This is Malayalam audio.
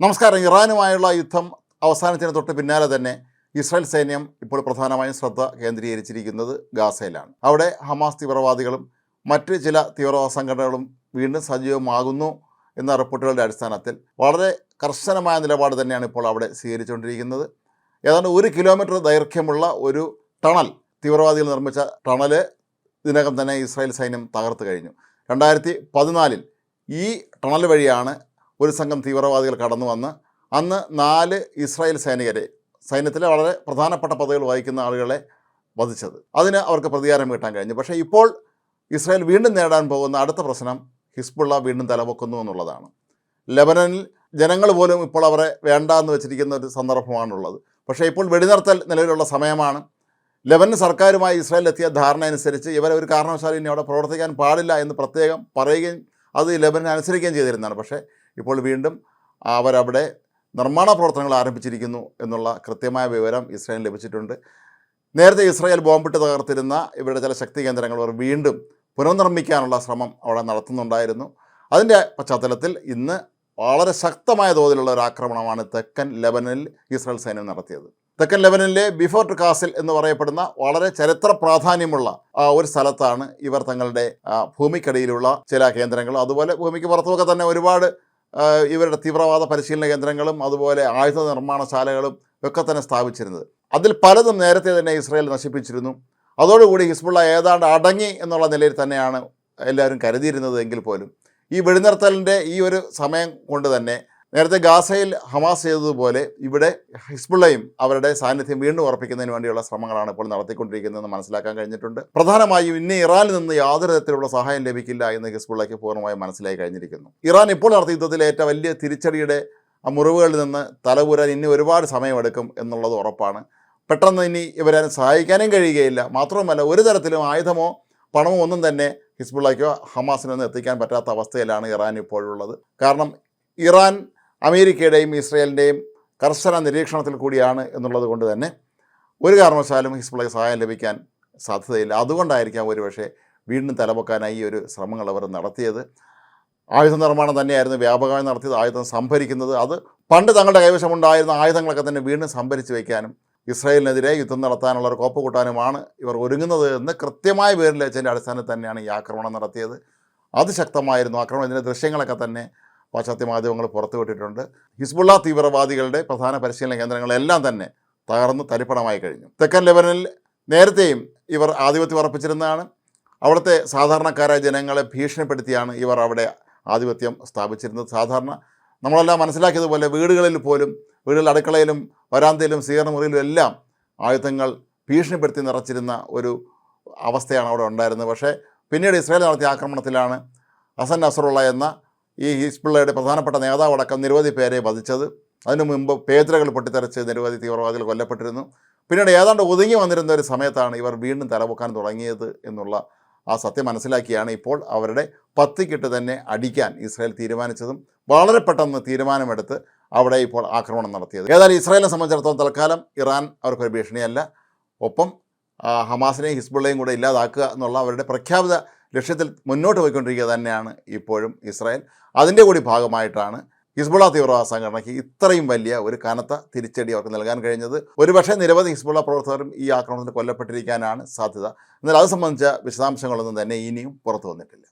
നമസ്കാരം. ഇറാനുമായുള്ള യുദ്ധം അവസാനത്തിന് തൊട്ട് പിന്നാലെ തന്നെ ഇസ്രായേൽ സൈന്യം ഇപ്പോൾ പ്രധാനമായും ശ്രദ്ധ കേന്ദ്രീകരിച്ചിരിക്കുന്നത് ഗാസയിലാണ്. അവിടെ ഹമാസ് തീവ്രവാദികളും മറ്റ് ചില തീവ്രവാദ സംഘടനകളും വീണ്ടും സജീവമാകുന്നു എന്ന റിപ്പോർട്ടുകളുടെ അടിസ്ഥാനത്തിൽ വളരെ കർശനമായ നിലപാട് തന്നെയാണ് ഇപ്പോൾ അവിടെ സ്വീകരിച്ചുകൊണ്ടിരിക്കുന്നത്. ഏതാണ്ട് ഒരു കിലോമീറ്റർ ദൈർഘ്യമുള്ള ഒരു ടണൽ തീവ്രവാദികൾ നിർമ്മിച്ച ടണൽ ഇതിനകം തന്നെ ഇസ്രായേൽ സൈന്യം തകർത്ത് കഴിഞ്ഞു. രണ്ടായിരത്തി പതിനാലിൽ ഈ ടണൽ വഴിയാണ് ഒരു സംഘം തീവ്രവാദികൾ കടന്നു വന്ന് അന്ന് നാല് ഇസ്രായേൽ സൈനികരെ സൈന്യത്തിലെ വളരെ പ്രധാനപ്പെട്ട പദവികൾ വഹിക്കുന്ന ആളുകളെ വധിച്ചത്. അതിന് അവർക്ക് പ്രതികാരം കിട്ടാൻ കഴിഞ്ഞു. പക്ഷേ ഇപ്പോൾ ഇസ്രായേൽ വീണ്ടും നേടാൻ പോകുന്ന അടുത്ത പ്രശ്നം ഹിസ്ബുള്ള വീണ്ടും തലപൊക്കുന്നു എന്നുള്ളതാണ്. ലെബനനിൽ ജനങ്ങൾ പോലും ഇപ്പോൾ അവരെ വേണ്ട എന്ന് വെച്ചിരിക്കുന്ന ഒരു സന്ദർഭമാണുള്ളത്. പക്ഷേ ഇപ്പോൾ വെടിനിർത്തൽ നിലവിലുള്ള സമയമാണ്. ലെബനൻ സർക്കാരുമായി ഇസ്രായേൽ എത്തിയ ധാരണ അനുസരിച്ച് ഇവരെ ഒരു കാരണവശാലും ഇനി അവിടെ പ്രവർത്തിക്കാൻ പാടില്ല എന്ന് പ്രത്യേകം പറയുകയും അത് ലെബനൻ അനുസരിക്കുകയും ചെയ്തിരുന്നതാണ്. പക്ഷേ ഇപ്പോൾ വീണ്ടും അവരവിടെ നിർമ്മാണ പ്രവർത്തനങ്ങൾ ആരംഭിച്ചിരിക്കുന്നു എന്നുള്ള കൃത്യമായ വിവരം ഇസ്രായേൽ ലഭിച്ചിട്ടുണ്ട്. നേരത്തെ ഇസ്രായേൽ ബോംബിട്ട് തകർത്തിരുന്ന ഇവരുടെ ചില ശക്തി കേന്ദ്രങ്ങൾ അവർ വീണ്ടും പുനർനിർമ്മിക്കാനുള്ള ശ്രമം അവിടെ നടത്തുന്നുണ്ടായിരുന്നു. അതിന്റെ പശ്ചാത്തലത്തിൽ ഇന്ന് വളരെ ശക്തമായ തോതിലുള്ള ഒരു ആക്രമണമാണ് തെക്കൻ ലെബനനിൽ ഇസ്രായേൽ സൈന്യം നടത്തിയത്. തെക്കൻ ലെബനനിലെ ബിഫോർട്ട് കാസിൽ എന്ന് പറയപ്പെടുന്ന വളരെ ചരിത്ര പ്രാധാന്യമുള്ള ഒരു സ്ഥലത്താണ് ഇവർ തങ്ങളുടെ ഭൂമിക്കടിയിലുള്ള ചില കേന്ദ്രങ്ങൾ. അതുപോലെ ഭൂമിക്ക് പുറത്തുമൊക്കെ തന്നെ ഒരുപാട് ഇവരുടെ തീവ്രവാദ പരിശീലന കേന്ദ്രങ്ങളും അതുപോലെ ആയുധ നിർമ്മാണശാലകളും ഒക്കെ തന്നെ സ്ഥാപിച്ചിരുന്നത്. അതിൽ പലതും നേരത്തെ തന്നെ ഇസ്രയേൽ നശിപ്പിച്ചിരുന്നു. അതോടുകൂടി ഹിസ്ബുള്ള ഏതാണ്ട് അടങ്ങി എന്നുള്ള നിലയിൽ തന്നെയാണ് എല്ലാവരും കരുതിയിരുന്നത് എങ്കിൽ പോലും. ഈ വെടിനിർത്തലിന്റെ ഈ ഒരു സമയം കൊണ്ട് തന്നെ നേരത്തെ ഗാസയിൽ ഹമാസ് ചെയ്തതുപോലെ ഇവിടെ ഹിസ്ബുള്ളയും അവരുടെ സാന്നിധ്യം വീണ്ടും ഉറപ്പിക്കുന്നതിന് വേണ്ടിയുള്ള ശ്രമങ്ങളാണ് ഇപ്പോൾ നടത്തിക്കൊണ്ടിരിക്കുന്നതെന്ന് മനസ്സിലാക്കാൻ കഴിഞ്ഞിട്ടുണ്ട്. പ്രധാനമായും ഇന്ന് ഇറാനിൽ നിന്ന് യാതൊരു തരത്തിലുള്ള സഹായം ലഭിക്കില്ല എന്ന് ഹിസ്ബുള്ളയ്ക്ക് പൂർണമായും മനസ്സിലായി കഴിഞ്ഞിരിക്കുന്നു. ഇറാൻ ഇപ്പോൾ നടത്തിയ യുദ്ധത്തിലെ ഏറ്റവും വലിയ തിരിച്ചടിയുടെ ആ മുറിവുകളിൽ നിന്ന് തലപൂരാൻ ഇനി ഒരുപാട് സമയമെടുക്കും എന്നുള്ളത് ഉറപ്പാണ്. പെട്ടെന്ന് ഇനി ഇവരെ സഹായിക്കാനും കഴിയുകയില്ല. മാത്രവുമല്ല ഒരു തരത്തിലും ആയുധമോ പണമോ ഒന്നും തന്നെ ഹിസ്ബുള്ളയ്ക്കോ ഹമാസിനൊന്നും എത്തിക്കാൻ പറ്റാത്ത അവസ്ഥയിലാണ് ഇറാൻ ഇപ്പോഴുള്ളത്. കാരണം ഇറാൻ അമേരിക്കയുടെയും ഇസ്രയേലിന്റെയും കർശന നിരീക്ഷണത്തിൽ കൂടിയാണ് എന്നുള്ളത് കൊണ്ട് തന്നെ ഒരു കാരണവശാലും ഹിസ്ബുള്ളയ്ക്ക് സഹായം ലഭിക്കാൻ സാധ്യതയില്ല. അതുകൊണ്ടായിരിക്കാം ഒരുപക്ഷെ വീണ്ടും തലപൊക്കാനായി ഒരു ശ്രമങ്ങൾ അവർ നടത്തിയത്. ആയുധ നിർമ്മാണം തന്നെയായിരുന്നു വ്യാപകമായി നടത്തിയത് ആയുധം സംഭരിക്കുന്നത്. അത് പണ്ട് തങ്ങളുടെ കൈവശമുണ്ടായിരുന്ന ആയുധങ്ങളൊക്കെ തന്നെ വീണ്ടും സംഭരിച്ച് വയ്ക്കാനും ഇസ്രായേലിനെതിരെ യുദ്ധം നടത്താനുള്ള ഒരു കോപ്പ് കൂട്ടാനുമാണ് ഇവർ ഒരുങ്ങുന്നത് എന്ന് കൃത്യമായ പേരിൽ വെച്ചതിന്റെ അടിസ്ഥാനത്തിൽ തന്നെയാണ് ഈ ആക്രമണം നടത്തിയത്. അതിശക്തമായിരുന്നു ആക്രമണം ഇതിന്റെ ദൃശ്യങ്ങളൊക്കെ തന്നെ പാശ്ചാത്യ മാധ്യമങ്ങൾ പുറത്തുവിട്ടിട്ടുണ്ട് ഹിസ്ബുള്ള തീവ്രവാദികളുടെ പ്രധാന പരിശീലന കേന്ദ്രങ്ങളെല്ലാം തന്നെ തകർന്ന് തരിപ്പണമായി കഴിഞ്ഞു. തെക്കൻ ലെബനനിൽ നേരത്തെയും ഇവർ ആധിപത്യം ഉറപ്പിച്ചിരുന്നതാണ്. അവിടുത്തെ സാധാരണക്കാരായ ജനങ്ങളെ ഭീഷണിപ്പെടുത്തിയാണ് ഇവർ അവിടെ ആധിപത്യം സ്ഥാപിച്ചിരുന്നത്. സാധാരണ നമ്മളെല്ലാം മനസ്സിലാക്കിയതുപോലെ വീടുകളിൽ പോലും വീടുകളിൽ അടുക്കളയിലും വരാന്തയിലും സ്വീകരണ മുറിയിലും എല്ലാം ആയുധങ്ങൾ ഭീഷണിപ്പെടുത്തി നിറച്ചിരുന്ന ഒരു അവസ്ഥയാണ് അവിടെ ഉണ്ടായിരുന്നത്. പക്ഷേ പിന്നീട് ഇസ്രായേൽ നടത്തിയ ആക്രമണത്തിലാണ് ഹസൻ നസറുള്ള എന്ന ഈ ഹിസ്ബുള്ളയുടെ പ്രധാനപ്പെട്ട നേതാവടക്കം നിരവധി പേരെ വധിച്ചത്. അതിനു മുമ്പ് പേദ്രകൾ പൊട്ടിത്തെറിച്ച് നിരവധി തീവ്രവാദികൾ കൊല്ലപ്പെട്ടിരുന്നു. പിന്നീട് ഏതാണ്ട് ഒതുങ്ങി വന്നിരുന്ന ഒരു സമയത്താണ് ഇവർ വീണ്ടും തലപൊക്കാൻ തുടങ്ങിയത് എന്നുള്ള ആ സത്യം മനസ്സിലാക്കിയാണ് ഇപ്പോൾ അവരുടെ പത്തിക്കിട്ട് തന്നെ അടിക്കാൻ ഇസ്രായേൽ തീരുമാനിച്ചതും വളരെ പെട്ടെന്ന് തീരുമാനമെടുത്ത് അവിടെ ഇപ്പോൾ ആക്രമണം നടത്തിയത്. ഏതായാലും ഇസ്രായേലിനെ സംബന്ധിച്ചിടത്തോളം തൽക്കാലം ഇറാൻ അവർക്കൊരു ഭീഷണിയല്ല. ഒപ്പം ഹമാസിനെയും ഹിസ്ബുള്ളയും കൂടെ ഇല്ലാതാക്കുക എന്നുള്ള അവരുടെ പ്രഖ്യാപിത ലക്ഷ്യത്തിൽ മുന്നോട്ട് പോയിക്കൊണ്ടിരിക്കുക തന്നെയാണ് ഇപ്പോഴും ഇസ്രായേൽ. അതിന്റെ കൂടി ഭാഗമായിട്ടാണ് ഹിസ്ബുള്ള തീവ്രവാദ സംഘടനയ്ക്ക് ഇത്രയും വലിയ ഒരു കനത്ത തിരിച്ചടി അവർക്ക് നൽകാൻ കഴിഞ്ഞത്. ഒരുപക്ഷെ നിരവധി ഹിസ്ബുള്ള പ്രവർത്തകരും ഈ ആക്രമണത്തിൽ കൊല്ലപ്പെട്ടിരിക്കാനാണ് സാധ്യത. എന്നാൽ അത് സംബന്ധിച്ച വിശദാംശങ്ങളൊന്നും തന്നെ ഇനിയും പുറത്തു വന്നിട്ടില്ല.